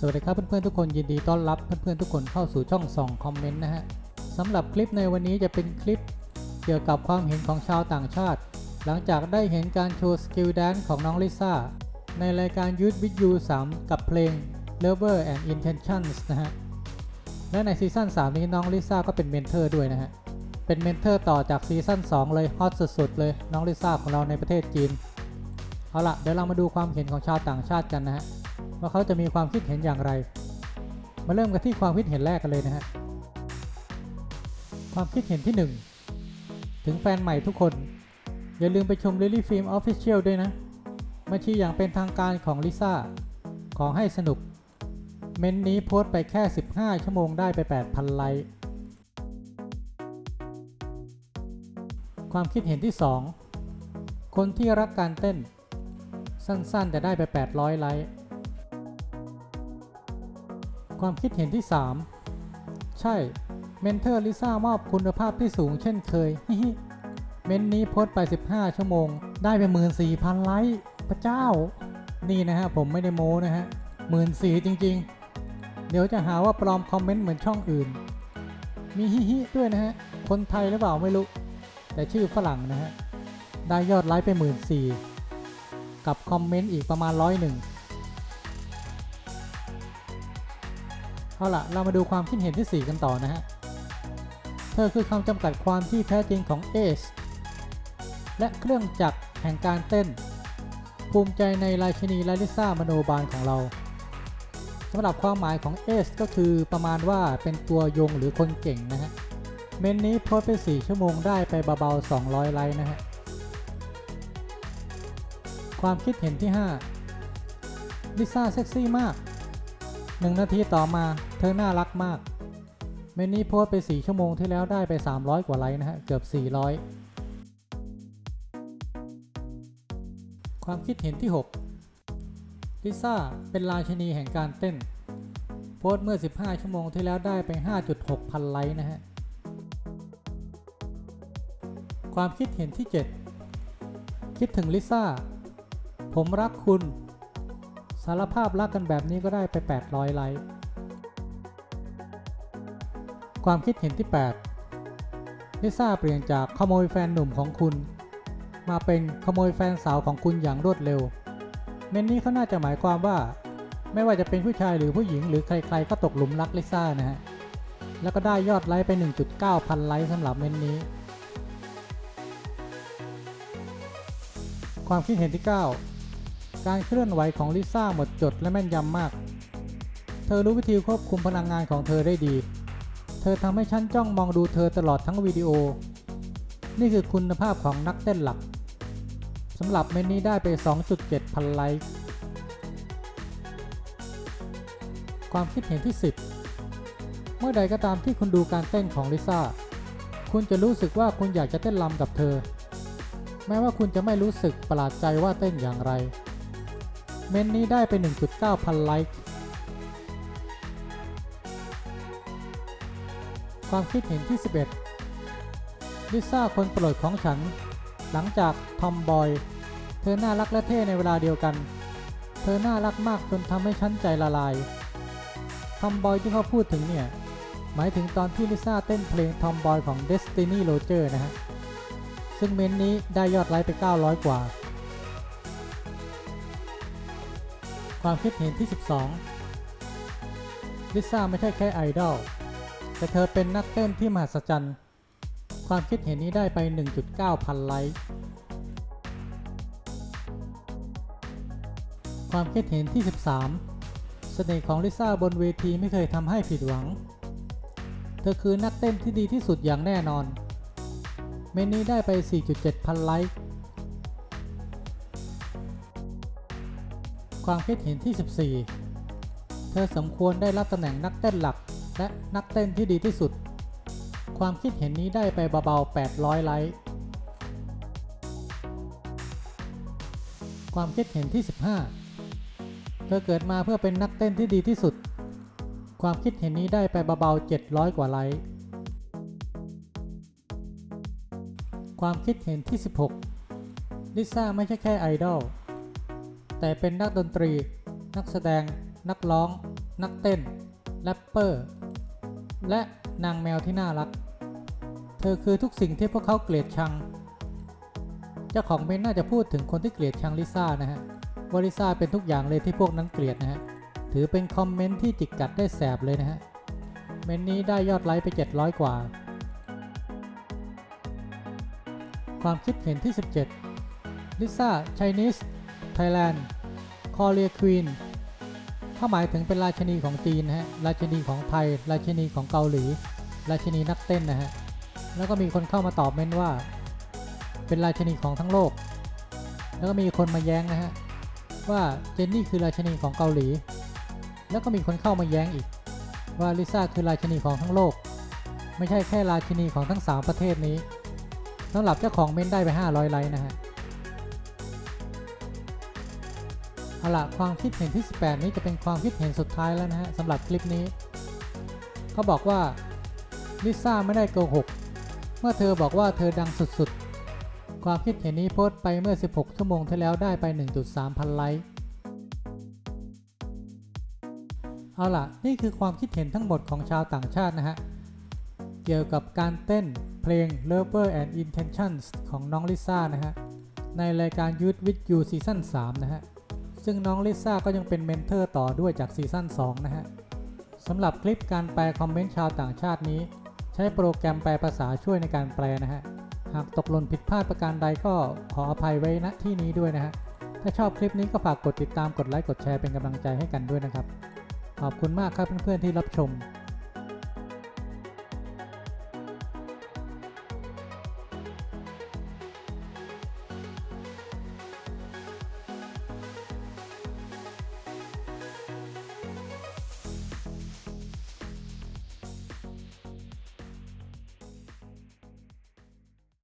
สวัสดีครับเพื่อนๆทุกคนยินดีต้อนรับเพื่อนๆทุกคนเข้าสู่ช่องส่องคอมเมนต์นะฮะสำหรับคลิปในวันนี้จะเป็นคลิปเกี่ยวกับความเห็นของชาวต่างชาติ หลังจากได้เห็นการโชว์สกิลแดนซ์ของน้องลิซ่าในรายการ Youth with You 3กับเพลง Lover and Intentions นะฮะและในซีซั่น3นี้น้องลิซ่าก็เป็นเมนเทอร์ด้วยนะฮะเป็นเมนเทอร์ต่อจากซีซั่น2เลยฮอตสุดๆเลยน้องลิซ่าของเราในประเทศจีนเอาละเดี๋ยวเรามาดูความเห็นของชาวต่างชาติกันนะฮะ ว่าเขาจะมีความคิดเห็นอย่างไร มาเริ่มกันที่ความคิดเห็นแรกกันเลยนะฮะ ความคิดเห็นที่ 1 ถึงแฟนใหม่ทุกคน อย่าลืมไปชม Lily Film Official ด้วยนะบัญชีอย่างเป็นทางการของลิซ่า ขอให้สนุก เมนนี้โพสต์ไปแค่ 15 ชั่วโมงได้ไป 8,000 ไลค์ ความคิดเห็นที่ 2 คนที่รักการเต้น สั้นๆแต่ได้ไป 800 ไลค์ ความคิดเห็นที่ 3 ใช่ เมนเทอร์ลิซ่ามอบคุณภาพที่สูงเช่นเคย ฮิฮิ เมนนี้โพสต์ไป 15 ชั่วโมง ได้ไป14,000ไลค์ พระเจ้า นี่นะฮะ ผมไม่ได้โม้นะฮะ14,000จริง ๆ เดี๋ยวจะหาว่าปลอมคอมเมนต์เหมือนช่องอื่น มีฮิฮิด้วยนะฮะ คนไทยหรือเปล่าไม่รู้ แต่ชื่อฝรั่งนะฮะ ได้ยอดไลค์ไป14,000กับคอมเมนต์อีกประมาณร้อยหนึ่ง เอาละเรามาดูความคิดเห็นที่ 4 กันต่อนะฮะ เธอคือคำจำกัดความที่แท้จริงของเอสและเครื่องจักรแห่งการเต้น ภูมิใจในราชินีลาลิซ่ามโนบาลของเราสำหรับความหมายของเอสก็คือประมาณว่าเป็นตัวยงหรือคนเก่งนะฮะ เมนนี้โพสไป 4 ชั่วโมงได้ไปเบาๆ 200 ไลค์นะฮะ ความคิดเห็นที่ 5 ลิซ่าเซ็กซี่มาก หนึ่งนาทีต่อมาเธอน่ารักมาก เมนนี้โพสไป 4 ชั่วโมงที่แล้วได้ไป 300 กว่าไลค์นะฮะ เกือบ 400 ความคิดเห็นที่ 6 ลิซ่าเป็นราชินีแห่งการเต้น โพสเมื่อ 15 ชั่วโมงที่แล้วได้ไป 5.6 พันไลค์นะฮะ ความคิดเห็นที่ 7 คิดถึงลิซ่า ผมรักคุณ สารภาพรักกันแบบนี้ก็ได้ไป 800 ไลค์ความคิดเห็นที่ 8 ลิซ่าเปลี่ยนจากขโมยแฟนหนุ่มของคุณ มาเป็นขโมยแฟนสาวของคุณอย่างรวดเร็ว เมนนี้เขาน่าจะหมายความว่า ไม่ว่าจะเป็นผู้ชายหรือผู้หญิงหรือใครๆ ก็ตกหลุมรักลิซ่านะฮะ แล้วก็ได้ยอดไลค์ไป 1.9 พันไลค์สำหรับเมนนี้ ความคิดเห็นที่ 9 การเคลื่อนไหวของลิซ่าหมดจดและแม่นยำมาก เธอรู้วิธีควบคุมพลังงานของเธอได้ดี เธอทำให้ฉันจ้องมองดูเธอตลอดทั้งวิดีโอ นี่คือคุณภาพของนักเต้นหลักสำหรับเมนนี้ได้ไป 2.7 พันไลค์ ความคิดเห็นที่ 10 เมื่อใดก็ตามที่คุณดูการเต้นของลิซ่า คุณจะรู้สึกว่าคุณอยากจะเต้นรำกับเธอ แม้ว่าคุณจะไม่รู้สึกประหลาดใจว่าเต้นอย่างไร เมนต์นี้ได้ไป 1.9 พันไลค์ ความคิดเห็นที่ 11 ลิซ่าคนโปรดของฉัน หลังจากทอมบอย เธอน่ารักและเท่ในเวลาเดียวกัน เธอน่ารักมากจนทำให้ฉันใจละลาย ทอมบอยที่เขาพูดถึงเนี่ย หมายถึงตอนที่ลิซ่าเต้นเพลงทอมบอยของ Destiny Roger นะฮะ ซึ่งเมนนี้ได้ยอดไลค์ไป 900 กว่า ความคิดเห็นที่ 12 ลิซ่าไม่ใช่แค่ไอดอล แต่เธอเป็นนักเต้นที่มหัศจรรย์ ความคิดเห็นนี้ได้ไป 1.9 พันไลค์ ความคิดเห็นที่ 13 เสน่ห์ของลิซ่าบนเวทีไม่เคยทำให้ผิดหวัง เธอคือนักเต้นที่ดีที่สุดอย่างแน่นอน เมนนี้ได้ไป 4.7 พันไลค์ ความคิดเห็นที่ 14 เธอสมควรได้รับตำแหน่งนักเต้นหลัก และนักเต้นที่ดีที่สุด ความคิดเห็นนี้ได้ไปเบาๆ 800 ไลค์ ความคิดเห็นที่ 15 เธอเกิดมาเพื่อเป็นนักเต้นที่ดีที่สุด ความคิดเห็นนี้ได้ไปเบาๆ 700 กว่าไลค์ ความคิดเห็นที่ 16 ลิซ่าไม่ใช่แค่ไอดอล แต่เป็นนักดนตรี นักแสดง นักร้อง นักเต้น แรปเปอร์ และนางแมวที่น่ารัก เธอคือทุกสิ่งที่พวกเขาเกลียดชัง เจ้าของเมนน่าจะพูดถึงคนที่เกลียดชังลิซ่านะฮะว่าลิซ่าเป็นทุกอย่างเลยที่พวกนั้นเกลียดนะฮะ ถือเป็นคอมเมนต์ที่จิกกัดได้แสบเลยนะฮะ เมนนี้ได้ยอดไลค์ไป 700 กว่า ความคิดเห็นที่ 17ลิซ่า Chinese Thailand Korea Queen ถ้าหมายถึงเป็นราชินีของจีนนะฮะ ราชินีของไทย ราชินีของเกาหลี ราชินีนักเต้นนะฮะ แล้วก็มีคนเข้ามาตอบเมนว่า เป็นราชินีของทั้งโลก แล้วก็มีคนมาแย้งนะฮะว่าเจนนี่คือราชินีของเกาหลี แล้วก็มีคนเข้ามาแย้งอีก ว่าลิซ่าคือราชินีของทั้งโลก ไม่ใช่แค่ราชินีของทั้ง 3 ประเทศนี้สำหรับเจ้าของเมนได้ไป 500 ไลค์นะฮะ เอาละความคิดเห็นที่ 18 นี้จะเป็นความคิดเห็นสุดท้ายแล้วนะฮะสำหรับคลิปนี้ เขาบอกว่าลิซ่าไม่ได้โกหก เมื่อเธอบอกว่าเธอดังสุดๆ ความคิดเห็นนี้โพสต์ไปเมื่อ 16 ชั่วโมงที่แล้วได้ไป 1.3 พันไลค์ เอาล่ะ นี่คือความคิดเห็นทั้งหมดของชาวต่างชาตินะฮะ เกี่ยวกับการเต้นเพลง Lover and Intentions ของน้องลิซ่านะฮะ ในรายการ Youth with You ซีซั่น3นะฮะ ซึ่งน้องลิซ่าก็ยังเป็นเมนเทอร์ต่อด้วยจากซีซั่น2 นะฮะสำหรับคลิปการแปลคอมเมนต์ชาวต่างชาตินี้ ใช้โปรแกรมแปลภาษาช่วยในการแปลนะฮะ หากตกหล่นผิดพลาดประการใดก็ขออภัยไว้ณที่นี้ด้วยนะฮะ ถ้าชอบคลิปนี้ก็ฝากกดติดตามกดไลค์กดแชร์เป็นกำลังใจให้กันด้วยนะครับ ขอบคุณมากครับเพื่อนๆที่รับชม